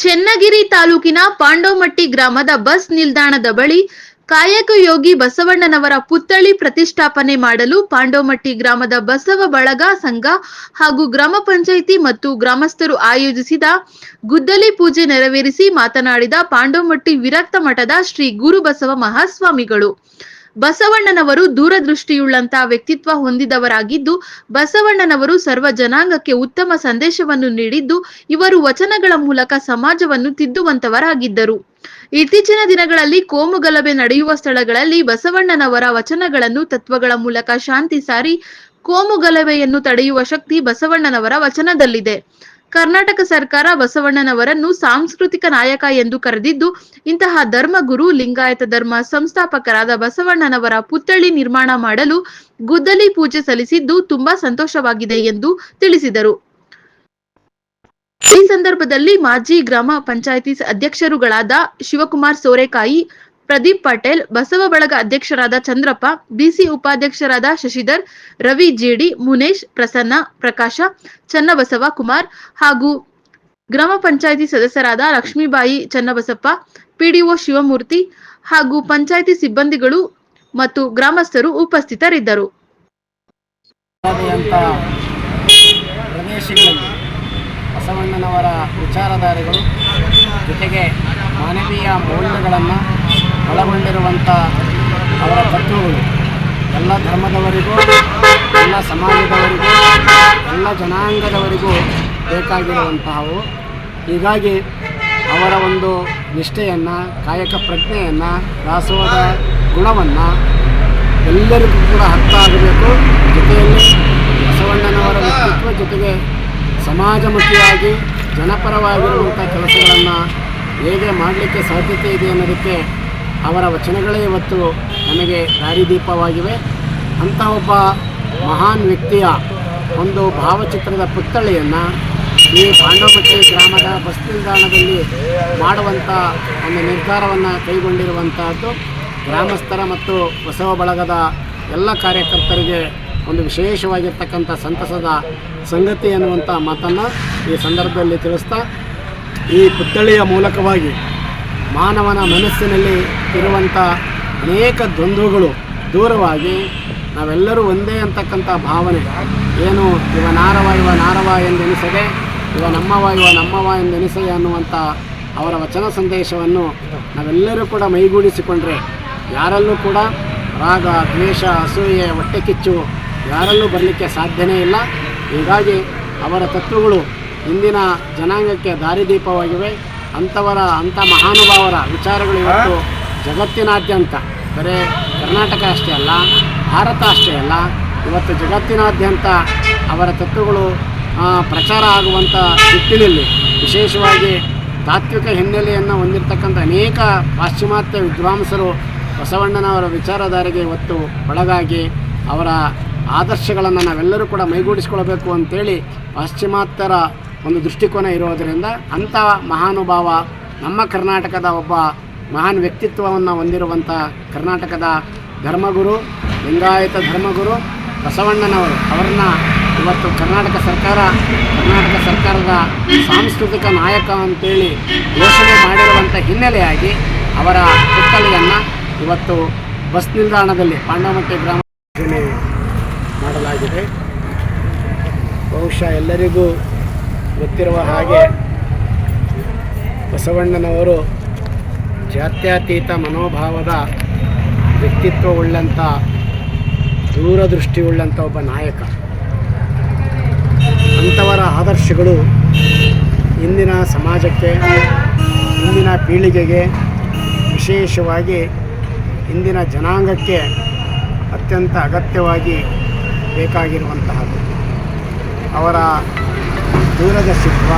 ಚೆನ್ನಗಿರಿ ತಾಲೂಕಿನ ಪಾಂಡೋಮಟ್ಟಿ ಗ್ರಾಮದ ಬಸ್ ನಿಲ್ದಾಣದ ಬಳಿ ಕಾಯಕ ಯೋಗಿ ಬಸವಣ್ಣನವರ ಪುತ್ಥಳಿ ಪ್ರತಿಷ್ಠಾಪನೆ ಮಾಡಲು ಪಾಂಡೋಮಟ್ಟಿ ಗ್ರಾಮದ ಬಸವ ಬಳಗ ಸಂಘ ಹಾಗೂ ಗ್ರಾಮ ಪಂಚಾಯಿತಿ ಮತ್ತು ಗ್ರಾಮಸ್ಥರು ಆಯೋಜಿಸಿದ ಗುದ್ದಲಿ ಪೂಜೆ ನೆರವೇರಿಸಿ ಮಾತನಾಡಿದ ಪಾಂಡೋಮಟ್ಟಿ ವಿರಕ್ತ ಮಠದ ಶ್ರೀ ಗುರು ಬಸವ ಮಹಾಸ್ವಾಮಿಗಳು. ಬಸವಣ್ಣನವರು ದೂರದೃಷ್ಟಿಯುಳ್ಳಂತಹ ವ್ಯಕ್ತಿತ್ವ ಹೊಂದಿದವರಾಗಿದ್ದು, ಬಸವಣ್ಣನವರು ಸರ್ವ ಜನಾಂಗಕ್ಕೆ ಉತ್ತಮ ಸಂದೇಶವನ್ನು ನೀಡಿದ್ದು, ಇವರು ವಚನಗಳ ಮೂಲಕ ಸಮಾಜವನ್ನು ತಿದ್ದುವಂತವರಾಗಿದ್ದರು. ಇತ್ತೀಚಿನ ದಿನಗಳಲ್ಲಿ ಕೋಮು ಗಲಭೆ ನಡೆಯುವ ಸ್ಥಳಗಳಲ್ಲಿ ಬಸವಣ್ಣನವರ ವಚನಗಳನ್ನು ತತ್ವಗಳ ಮೂಲಕ ಶಾಂತಿ ಸಾರಿ, ಕೋಮು ಗಲಭೆಯನ್ನು ತಡೆಯುವ ಶಕ್ತಿ ಬಸವಣ್ಣನವರ ವಚನದಲ್ಲಿದೆ. ಕರ್ನಾಟಕ ಸರ್ಕಾರ ಬಸವಣ್ಣನವರನ್ನು ಸಾಂಸ್ಕೃತಿಕ ನಾಯಕ ಎಂದು ಕರೆದಿದ್ದು, ಇಂತಹ ಧರ್ಮಗುರು ಲಿಂಗಾಯತ ಧರ್ಮ ಸಂಸ್ಥಾಪಕರಾದ ಬಸವಣ್ಣನವರ ಪುತ್ಥಳಿ ನಿರ್ಮಾಣ ಮಾಡಲು ಗುದ್ದಲಿ ಪೂಜೆ ಸಲ್ಲಿಸಿದ್ದು ತುಂಬಾ ಸಂತೋಷವಾಗಿದೆ ಎಂದು ತಿಳಿಸಿದರು. ಈ ಸಂದರ್ಭದಲ್ಲಿ ಮಾಜಿ ಗ್ರಾಮ ಪಂಚಾಯಿತಿ ಅಧ್ಯಕ್ಷರುಗಳಾದ ಶಿವಕುಮಾರ್ ಸೋರೆಕಾಯಿ ಪ್ರದೀಪ್ ಪಟೇಲ್, ಬಸವ ಬಳಗ ಅಧ್ಯಕ್ಷರಾದ ಚಂದ್ರಪ್ಪ, ಬಿಸಿ ಉಪಾಧ್ಯಕ್ಷರಾದ ಶಶಿಧರ್, ರವಿ ಜಿಡಿ, ಮುನೇಶ್, ಪ್ರಸನ್ನ, ಪ್ರಕಾಶ, ಚನ್ನಬಸವ ಕುಮಾರ್ ಹಾಗೂ ಗ್ರಾಮ ಪಂಚಾಯಿತಿ ಸದಸ್ಯರಾದ ಲಕ್ಷ್ಮೀಬಾಯಿ ಚನ್ನಬಸಪ್ಪ, ಪಿಡಿಒ ಶಿವಮೂರ್ತಿ ಹಾಗೂ ಪಂಚಾಯಿತಿ ಸಿಬ್ಬಂದಿಗಳು ಮತ್ತು ಗ್ರಾಮಸ್ಥರು ಉಪಸ್ಥಿತರಿದ್ದರು. ಬಸವಣ್ಣನವರ ವಿಚಾರಧಾರೆಗಳು ಜೊತೆಗೆ ಮಾನವೀಯ ಮೌಲ್ಯಗಳನ್ನು ಒಳಗೊಂಡಿರುವಂಥ ಅವರ ತತ್ವಗಳು. ಎಲ್ಲ ಧರ್ಮದವರಿಗೂ, ಎಲ್ಲ ಸಮಾಜದವರಿಗೂ, ಎಲ್ಲ ಜನಾಂಗದವರಿಗೂ ಬೇಕಾಗಿರುವಂತಹವು. ಹೀಗಾಗಿ ಅವರ ಒಂದು ನಿಷ್ಠೆಯನ್ನು, ಕಾಯಕ ಪ್ರಜ್ಞೆಯನ್ನು, ದಾಸೋಹದ ಗುಣವನ್ನು ಎಲ್ಲರಿಗೂ ಕೂಡ ಅರ್ಥ ಆಗಬೇಕು. ಜೊತೆಯಲ್ಲಿ ಬಸವಣ್ಣನವರ ವ್ಯಕ್ತಿತ್ವ ಜೊತೆಗೆ ಸಮಾಜಮುಖಿಯಾಗಿ ಜನಪರವಾಗಿರುವಂಥ ಕೆಲಸಗಳನ್ನು ಹೇಗೆ ಮಾಡಲಿಕ್ಕೆ ಸಾಧ್ಯತೆ ಇದೆ ಅನ್ನೋದಕ್ಕೆ ಅವರ ವಚನಗಳೇ ಇವತ್ತು ನಮಗೆ ದಾರಿದೀಪವಾಗಿವೆ. ಅಂಥ ಒಬ್ಬ ಮಹಾನ್ ವ್ಯಕ್ತಿಯ ಒಂದು ಭಾವಚಿತ್ರದ ಪುತ್ಥಳಿಯನ್ನು ಈ ಪಾಂಡವಪಟ್ಟಿ ಗ್ರಾಮದ ಬಸ್ ನಿಲ್ದಾಣದಲ್ಲಿ ಮಾಡುವಂಥ ಒಂದು ನಿರ್ಧಾರವನ್ನು ಕೈಗೊಂಡಿರುವಂತಹದ್ದು ಗ್ರಾಮಸ್ಥರ ಮತ್ತು ಬಸವ ಬಳಗದ ಎಲ್ಲ ಕಾರ್ಯಕರ್ತರಿಗೆ ಒಂದು ವಿಶೇಷವಾಗಿರ್ತಕ್ಕಂಥ ಸಂತಸದ ಸಂಗತಿ ಅನ್ನುವಂಥ ಮಾತನ್ನು ಈ ಸಂದರ್ಭದಲ್ಲಿ ತಿಳಿಸ್ತಾ ಈ ಪುತ್ಥಳಿಯ ಮೂಲಕವಾಗಿ ಮಾನವನ ಮನಸ್ಸಿನಲ್ಲಿ ಇರುವಂಥ ಅನೇಕ ದ್ವಂದ್ವಗಳು ದೂರವಾಗಿ ನಾವೆಲ್ಲರೂ ಒಂದೇ ಅಂತಕ್ಕಂಥ ಭಾವನೆ. ಏನು ಇವ ನಾರವ ಇವ ನಾರವ ಎಂದೆನಿಸದೆ, ಇವ ನಮ್ಮವ ಇವ ನಮ್ಮವ ಎಂದೆನಿಸದೆ ಅನ್ನುವಂಥ ಅವರ ವಚನ ಸಂದೇಶವನ್ನು ನಾವೆಲ್ಲರೂ ಕೂಡ ಮೈಗೂಡಿಸಿಕೊಂಡ್ರೆ ಯಾರಲ್ಲೂ ಕೂಡ ರಾಗ, ದ್ವೇಷ, ಅಸೂಯೆ, ಹೊಟ್ಟೆ ಕಿಚ್ಚು ಯಾರಲ್ಲೂ ಬರಲಿಕ್ಕೆ ಸಾಧ್ಯನೇ ಇಲ್ಲ. ಹೀಗಾಗಿ ಅವರ ತತ್ವಗಳು ಇಂದಿನ ಜನಾಂಗಕ್ಕೆ ದಾರಿದೀಪವಾಗಿವೆ. ಅಂಥವರ ಅಂಥ ಮಹಾನುಭಾವರ ವಿಚಾರಗಳು ಇವತ್ತು ಜಗತ್ತಿನಾದ್ಯಂತ. ಬರೀ ಕರ್ನಾಟಕ ಅಷ್ಟೇ ಅಲ್ಲ ಭಾರತ ಅಷ್ಟೇ ಅಲ್ಲ ಇವತ್ತು ಜಗತ್ತಿನಾದ್ಯಂತ ಅವರ ತತ್ವಗಳು ಪ್ರಚಾರ ಆಗುವಂಥ ನಿಟ್ಟಿನಲ್ಲಿ ವಿಶೇಷವಾಗಿ ತಾತ್ವಿಕ ಹಿನ್ನೆಲೆಯನ್ನು ಹೊಂದಿರತಕ್ಕಂಥ ಅನೇಕ ಪಾಶ್ಚಿಮಾತ್ಯ ವಿದ್ವಾಂಸರು ಬಸವಣ್ಣನವರ ವಿಚಾರಧಾರೆಗೆ ಇವತ್ತು ಒಳಗಾಗಿ ಅವರ ಆದರ್ಶಗಳನ್ನು ನಾವೆಲ್ಲರೂ ಕೂಡ ಮೈಗೂಡಿಸ್ಕೊಳ್ಬೇಕು ಅಂತೇಳಿ ಪಾಶ್ಚಿಮಾತ್ಯರ ಒಂದು ದೃಷ್ಟಿಕೋನ ಇರೋದರಿಂದ ಅಂಥ ಮಹಾನುಭಾವ ನಮ್ಮ ಕರ್ನಾಟಕದ ಒಬ್ಬ ಮಹಾನ್ ವ್ಯಕ್ತಿತ್ವವನ್ನು ಹೊಂದಿರುವಂಥ ಕರ್ನಾಟಕದ ಧರ್ಮಗುರು, ಲಿಂಗಾಯತ ಧರ್ಮಗುರು ಬಸವಣ್ಣನವರು. ಅವರನ್ನ ಇವತ್ತು ಕರ್ನಾಟಕ ಸರ್ಕಾರ, ಕರ್ನಾಟಕ ಸರ್ಕಾರದ ಸಾಂಸ್ಕೃತಿಕ ನಾಯಕ ಅಂತೇಳಿ ಘೋಷಣೆ ಮಾಡಿರುವಂಥ ಹಿನ್ನೆಲೆಯಾಗಿ ಅವರ ಪುತ್ಥಳಿಯನ್ನು ಇವತ್ತು ಬಸ್ ನಿಲ್ದಾಣದಲ್ಲಿ ಪಾಂಡವಮಟ್ಟಿ ಗ್ರಾಮ ಮಾಡಲಾಗಿದೆ. ಬಹುಶಃ ಎಲ್ಲರಿಗೂ ಗೊತ್ತಿರುವ ಹಾಗೆ ಬಸವಣ್ಣನವರು ಜಾತ್ಯತೀತ ಮನೋಭಾವದ ವ್ಯಕ್ತಿತ್ವವುಳ್ಳಂಥ ದೂರದೃಷ್ಟಿಯುಳ್ಳಂಥ ಒಬ್ಬ ನಾಯಕ. ಅಂಥವರ ಆದರ್ಶಗಳು ಇಂದಿನ ಸಮಾಜಕ್ಕೆ, ಇಂದಿನ ಪೀಳಿಗೆಗೆ ವಿಶೇಷವಾಗಿ ಇಂದಿನ ಜನಾಂಗಕ್ಕೆ ಅತ್ಯಂತ ಅಗತ್ಯವಾಗಿ ಬೇಕಾಗಿರುವಂತಹದ್ದು. ಅವರ ದೂರದರ್ಶಿತ್ವ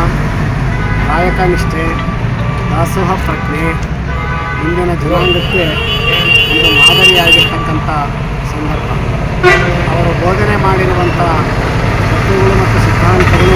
ಕಾಯಕ ನಿಷ್ಠೆ ದಾಸೋಹ ಪ್ರಜ್ಞೆ, ಇಂದಿನ ಜನಾಂಗಕ್ಕೆ ಒಂದು ಮಾದರಿಯಾಗಿರ್ತಕ್ಕಂಥ ಸಂದರ್ಭ. ಅವರು ಬೋಧನೆ ಮಾಡಿರುವಂಥ ತತ್ವಗಳು ಮತ್ತು ಸಿದ್ಧಾಂತಗಳು